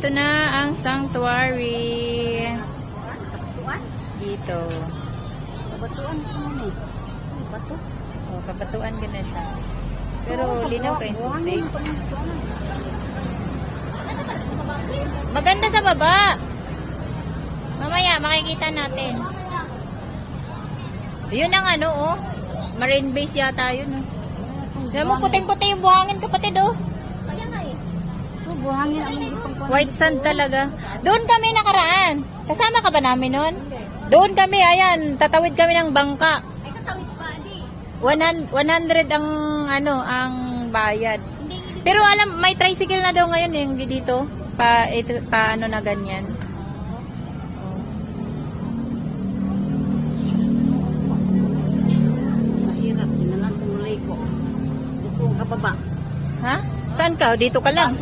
Nandito na ang sanctuary. Dito. Batuan ko mo eh. Bato? Oh, kabatuan ka na siya. Pero linaw kayo tubig. Maganda sa baba. Mamaya, makikita natin. Yun ang ano, oh. Marine base yata yun, oh. Alam mo, puting-puti yung buhangin, kapatid, oh. Buhangin ang. White sand talaga. Doon kami nakaraan. Kasama ka ba namin noon? Doon kami, ayan, tatawid kami ng bangka. Ay, katawid pa, di. 100, 100 ang ano, ang bayad. Pero alam, may tricycle na daw ngayon yung dito. Pa, ito, pa ano na ganyan. Mahirap. Hindi na lang tumuloy ko. Upo ka baba. Ha? Saan ka? Dito ka lang.